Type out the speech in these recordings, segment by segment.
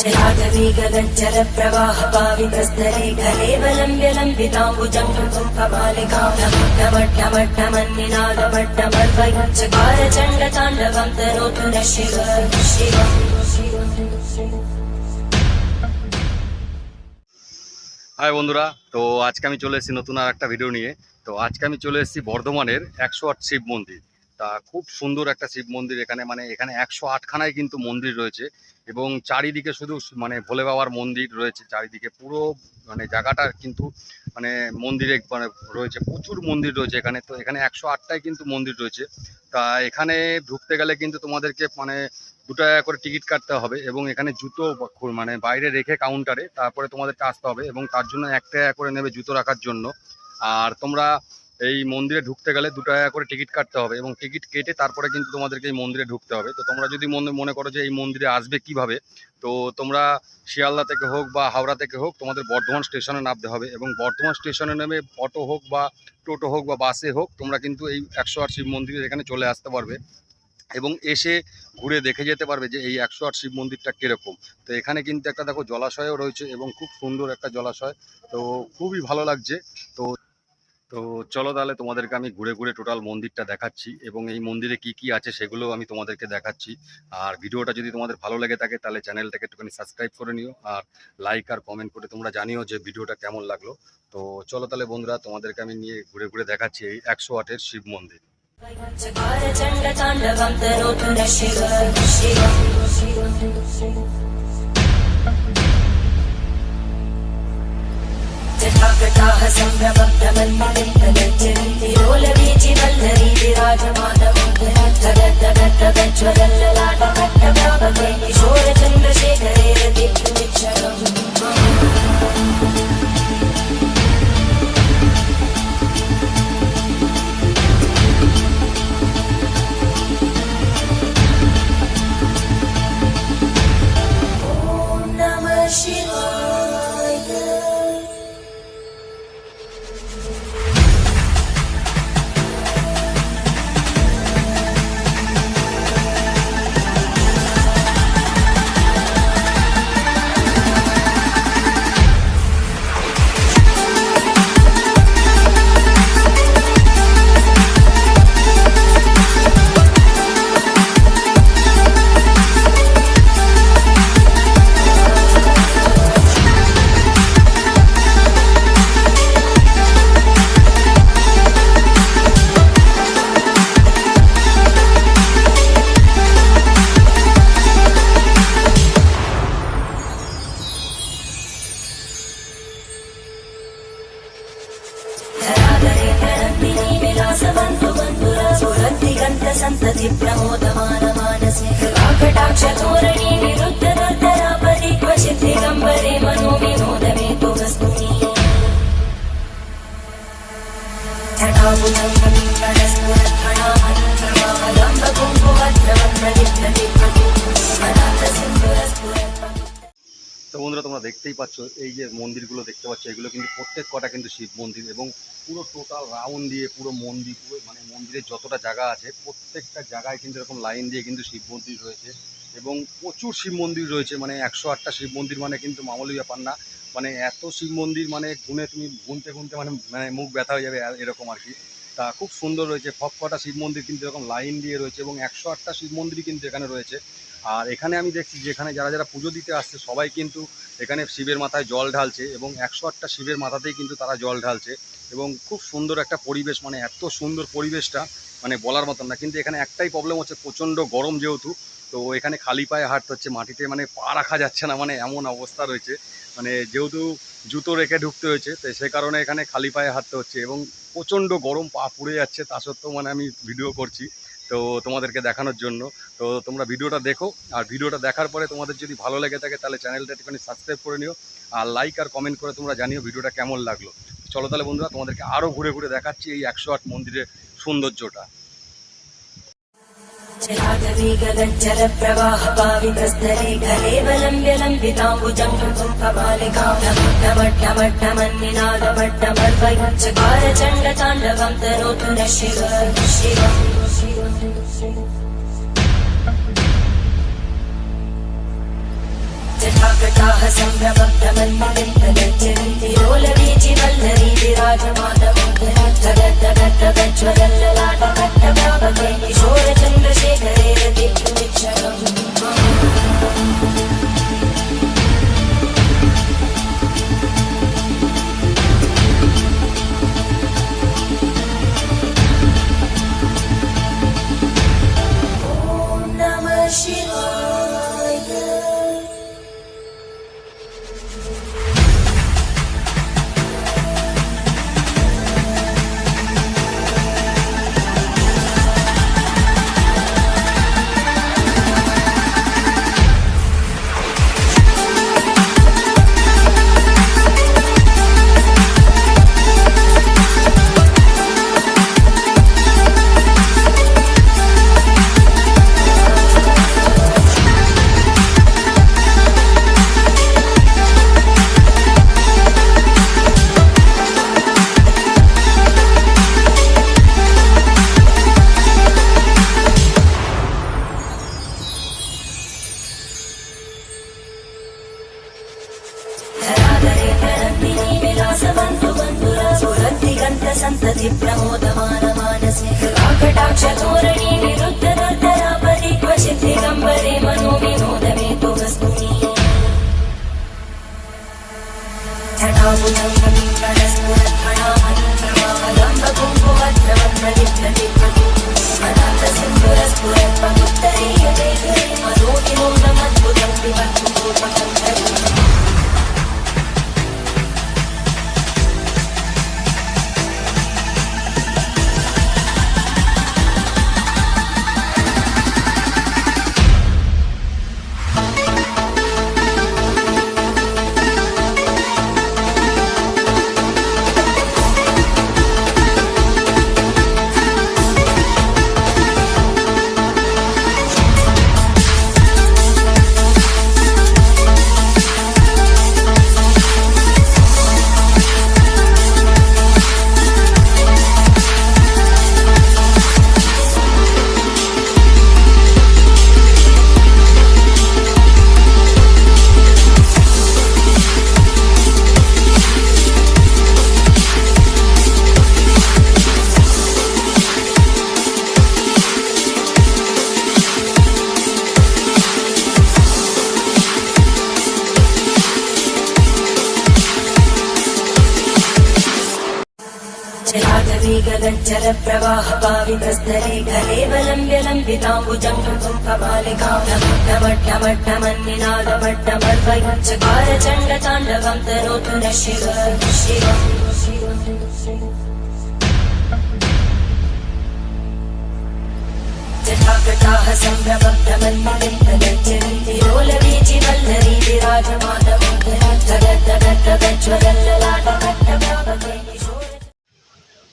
जलागवीगगज्जलप्रवाहपावितस्तरे घलेवलम्ब्य लम्बिताम्बुजं कमलिकामट्टमट्टमट्टमन्निनादमट्टमर्वयं चकारचण्डताण्डवं तनोतु न शिव शिव হাই বন্ধুরা তো আজকে আমি চলে এসেছি নতুন আর একটা ভিডিও নিয়ে তো আজকে আমি চলে এসেছি বর্ধমানের একশো আট শিব মন্দির তা খুব সুন্দর একটা শিব মন্দির এখানে মানে এখানে একশো আটখানায় কিন্তু মন্দির রয়েছে এবং চারিদিকে শুধু মানে ভোলে বাবার মন্দির রয়েছে চারিদিকে, পুরো মানে জায়গাটা কিন্তু মানে মন্দিরে মানে রয়েছে, প্রচুর মন্দির রয়েছে এখানে, তো এখানে একশো আটটায় কিন্তু মন্দির রয়েছে। তা এখানে ঢুকতে গেলে কিন্তু তোমাদেরকে মানে দু টাকা করে টিকিট কাটতে হবে এবং এখানে জুতো মানে বাইরে রেখে কাউন্টারে তারপরে তোমাদেরকে আসতে হবে এবং তার জন্য এক টাকা করে নেবে জুতো রাখার জন্য। আর তোমরা এই মন্দিরে ঢুকতে গেলে দু টাকা করে টিকিট কাটতে হবে এবং টিকিট কেটে তারপরে কিন্তু তোমাদেরকে এই মন্দিরে ঢুকতে হবে। তো তোমরা যদি মনে মনে করো যে এই মন্দিরে আসবে কীভাবে, তো তোমরা শিয়ালদা থেকে হোক বা হাওড়া থেকে হোক তোমাদের বর্ধমান স্টেশনে নামতে হবে এবং বর্ধমান স্টেশনে নেমে অটো হোক বা টোটো হোক বা বাসে হোক তোমরা কিন্তু এই একশো আট শিব মন্দিরের এখানে চলে আসতে পারবে এবং এসে ঘুরে দেখে যেতে পারবে যে এই একশো আট শিব মন্দিরটা কীরকম। তো এখানে কিন্তু একটা দেখো জলাশয়ও রয়েছে এবং খুব সুন্দর একটা জলাশয়, তো খুবই ভালো লাগছে। তো তো চলো তাহলে তোমাদেরকে আমি ঘুরে ঘুরে টোটাল মন্দিরটা দেখাচ্ছি এবং এই মন্দিরে কি কি আছে সেগুলো আমি তোমাদেরকে দেখাচ্ছি আর ভিডিওটা যদি তোমাদের ভালো লেগে থাকে তাহলে চ্যানেলটাকে একটুখানি সাবস্ক্রাইব করে নিও আর লাইক আর কমেন্ট করে তোমরা জানিও যে ভিডিওটা কেমন লাগল তো চলো তাহলে বন্ধুরা তোমাদেরকে আমি নিয়ে ঘুরে ঘুরে দেখাচ্ছি এই একশো আটের শিব মন্দির జటాకటాహ సంభ్రమభ్రమన్మగంధనంచిరోల వీచి వల్లరీ విరాజమాన మోహన తగద్ద గద్ద గజ్వలల్లలాట তো বন্ধুরা, তোমরা দেখতেই পাচ্ছ, এই যে মন্দিরগুলো দেখতে পাচ্ছ, এগুলো কিন্তু প্রত্যেক কটা কিন্তু শিব মন্দির এবং পুরো টোটাল রাউন্ড দিয়ে পুরো মন্দির, পুরো মানে মন্দিরের যতটা জায়গা আছে, প্রত্যেকটা জায়গায় কিন্তু এরকম লাইন দিয়ে কিন্তু শিব মন্দির রয়েছে এবং প্রচুর শিব মন্দির রয়েছে মানে একশো আটটা শিব মন্দির মানে কিন্তু মামুলি ব্যাপার না। মানে এত শিব মন্দির মানে গুনে তুমি গুনতে গুনতে মানে মানে মুখ ব্যথা হয়ে যাবে এরকম আর কি। তা খুব সুন্দর রয়েছে, সব কটা শিব মন্দির কিন্তু এরকম লাইন দিয়ে রয়েছে এবং একশো আটটা শিব মন্দিরই কিন্তু এখানে রয়েছে। আর এখানে আমি দেখছি যে এখানে যারা যারা পুজো দিতে আসছে, সবাই কিন্তু এখানে শিবের মাথায় জল ঢালছে এবং একশো আটটা শিবের মাথাতেই কিন্তু তারা জল ঢালছে এবং খুব সুন্দর একটা পরিবেশ মানে এত সুন্দর পরিবেশটা মানে বলার মতন না। কিন্তু এখানে একটাই প্রবলেম হচ্ছে, প্রচণ্ড গরম যেহেতু তো এখানে খালি পায়ে হাঁটতে হচ্ছে, মাটিতে মানে পা রাখা যাচ্ছে না মানে এমন অবস্থা রয়েছে। মানে যেহেতু জুতো রেখে ঢুকতে হয়েছে, তো সে কারণে এখানে খালি পায়ে হাঁটতে হচ্ছে এবং প্রচণ্ড গরম পা পুড়ে যাচ্ছে, তা সত্ত্বেও মানে আমি ভিডিও করছি, তো তোমাদেরকে দেখানোর জন্য। তো তোমরা ভিডিওটা দেখো, আর ভিডিওটা দেখার পরে তোমাদের যদি ভালো লেগে থাকে, তাহলে চ্যানেলটা একটুখানি সাবস্ক্রাইব করে নিও, আর লাইক আর কমেন্ট করে তোমরা জানিও ভিডিওটা কেমন লাগল। চলো তাহলে বন্ধুরা, তোমাদেরকে আরও ঘুরে ঘুরে দেখাচ্ছি এই একশো আট মন্দিরের সৌন্দর্যটা। जलातवेगदज्जलप्रवाहपावितस्तरेखलेवलम्ब्य लम्बिताम्बुजङ्गुम्बमालिकां नमट्टमट्टमन्निनादमट्टमर्वयञ्चकारचण्डताण्डवं तनोतु न शिव शिवम् ప్రకాహ సంభ్రమబ్ధమన్మవిందోల వీచి వల్లరి విరాజమాదముద్ధరద్ధరద్ధరజ్వలలాట కట్టభావకై కిశోర చంద్రశేఖరే దిగ్గుమిచ్చరం సంతతి ప్రమోదమాన మానసి. కటాక్ష ధోరణి నిరుద్ధ దుర్ధరా పరిక్వశితి గంబరే మనో వినోదమే వస్తుని ఠఠాబుధం जलप्रवाहपावितस्तरे कलेवलम्ब्य लम्बिताम्बुजङ्गुम्फपालिकां नमट्टमट्टमन्निनादमट्टमर्वयञ्चकारचण्डताण्डवं तनोतु न शिव शिवम् जटाकटाः सम्भ्रमभ्रमन्मदन्तगच्छन्ति लोलवीचि वल्लरी विराजमानमुदरा तगत्तगत्तगच्छ्वदल्ललाट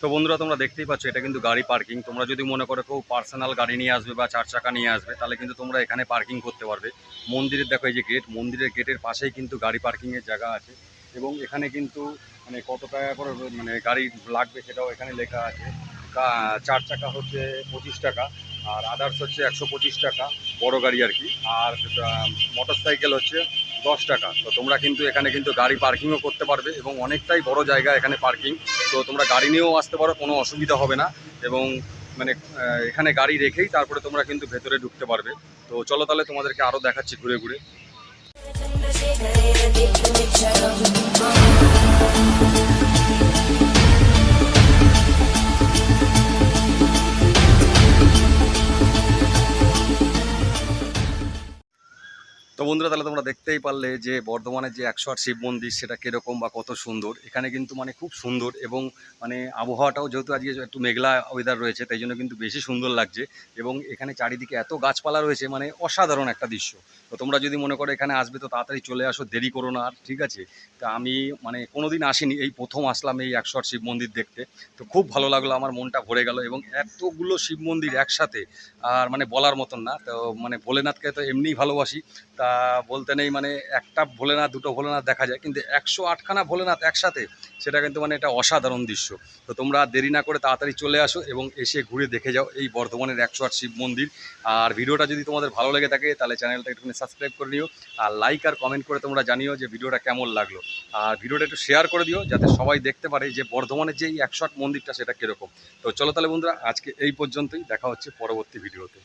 তো বন্ধুরা, তোমরা দেখতেই পাচ্ছ, এটা কিন্তু গাড়ি পার্কিং তোমরা যদি মনে করো কেউ পার্সোনাল গাড়ি নিয়ে আসবে বা চার চাকা নিয়ে আসবে, তাহলে কিন্তু তোমরা এখানে পার্কিং করতে পারবে। মন্দিরের, দেখো এই যে গেট মন্দিরের গেটের পাশেই কিন্তু গাড়ি পার্কিংয়ের জায়গা আছে এবং এখানে কিন্তু মানে কত টাকা করে মানে গাড়ি লাগবে সেটাও এখানে লেখা আছে। চার চাকা হচ্ছে পঁচিশ টাকা, আর আদার্স হচ্ছে একশো পঁচিশ টাকা, বড় গাড়ি আর কি। আর মোটর সাইকেল হচ্ছে দশ টাকা। তো তোমরা কিন্তু এখানে কিন্তু গাড়ি পার্কিংও করতে পারবে এবং অনেকটাই বড় জায়গা এখানে পার্কিং। তো তোমরা গাড়ি নিয়েও আসতে পারো, কোনো অসুবিধা হবে না। এবং মানে এখানে গাড়ি রেখেই তারপরে তোমরা কিন্তু ভেতরে ঢুকতে পারবে। তো চলো তাহলে তোমাদেরকে আরও দেখাচ্ছি ঘুরে ঘুরে। you. তো বন্ধুরা, তাহলে তোমরা দেখতেই পারলে যে বর্ধমানের যে একশো আট শিব মন্দির, সেটা কীরকম বা কত সুন্দর। এখানে কিন্তু মানে খুব সুন্দর এবং মানে আবহাওয়াটাও যেহেতু আজকে একটু মেঘলা ওয়েদার রয়েছে, তাই জন্য কিন্তু বেশি সুন্দর লাগছে এবং এখানে চারিদিকে এত গাছপালা রয়েছে মানে অসাধারণ একটা দৃশ্য। তো তোমরা যদি মনে করো এখানে আসবে, তো তাড়াতাড়ি চলে আসো, দেরি করো না আর, ঠিক আছে? তা আমি মানে কোনোদিন আসিনি, এই প্রথম আসলাম এই একশো আট শিব মন্দির দেখতে। তো খুব ভালো লাগল, আমার মনটা ভরে গেল এবং এতগুলো শিব মন্দির একসাথে, আর মানে বলার মতন না। তো মানে ভোলেনাথকে তো এমনিই ভালোবাসি, তা বলতে নেই মানে একটা ভোলেনাথ, দুটো ভোলেনাথ দেখা যায়, কিন্তু একশো আটখানা ভোলেনাথ একসাথে, সেটা কিন্তু মানে এটা অসাধারণ দৃশ্য। তো তোমরা দেরি না করে তাড়াতাড়ি চলে আসো এবং এসে ঘুরে দেখে যাও এই বর্ধমানের একশো আট শিব মন্দির। আর ভিডিওটা যদি তোমাদের ভালো লেগে থাকে, তাহলে চ্যানেলটা একটুখানি সাবস্ক্রাইব করে নিও। আর লাইক আর কমেন্ট করে তোমরা জানিও যে ভিডিওটা কেমন লাগল। আর ভিডিওটা একটু শেয়ার করে দিও, যাতে সবাই দেখতে পারে যে বর্ধমানের যে এই একশো আট মন্দিরটা সেটা কীরকম। তো চলো তাহলে বন্ধুরা, আজকে এই পর্যন্তই, দেখা হচ্ছে পরবর্তী ভিডিওতে।